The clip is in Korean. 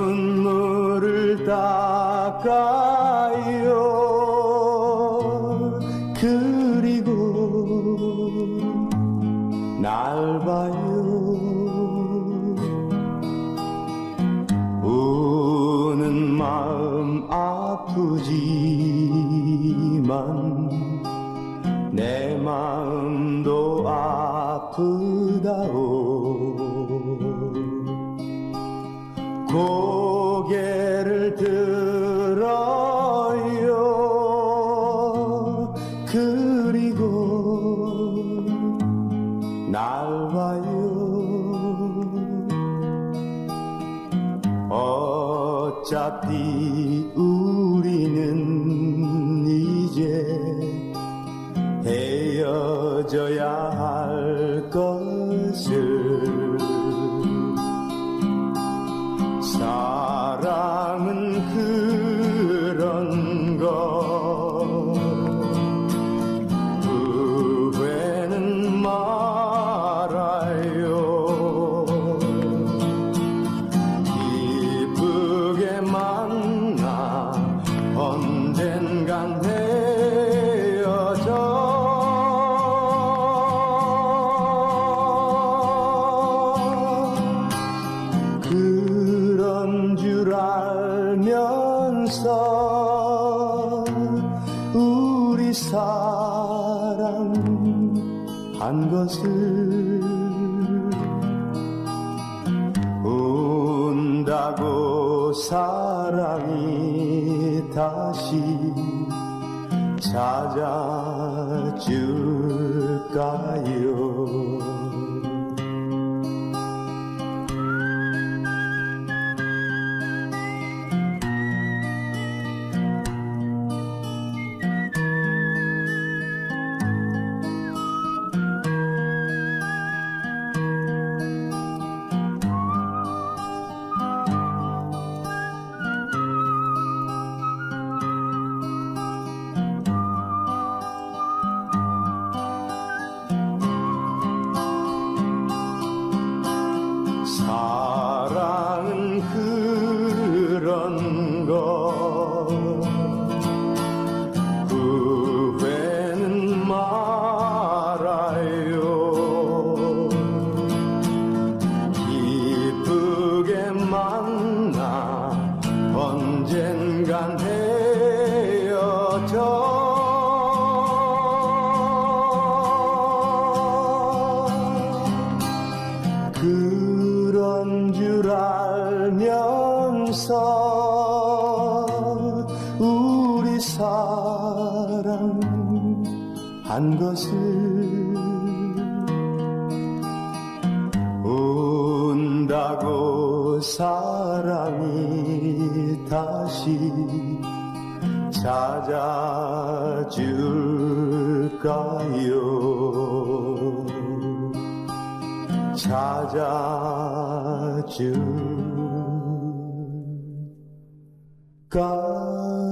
눈물을 닦아 不自慢ねまんどアップダウン 어차피 우리는 이제 헤어져야 할 알면서 우리 사랑한 것을 운다고 사랑이 다시 찾아줄까요? 거. 후회는 말아요. 기쁘게 만나 언젠간 우리 사랑한 것을 운다고 사랑이 다시 찾아줄까요? 찾아줄 까?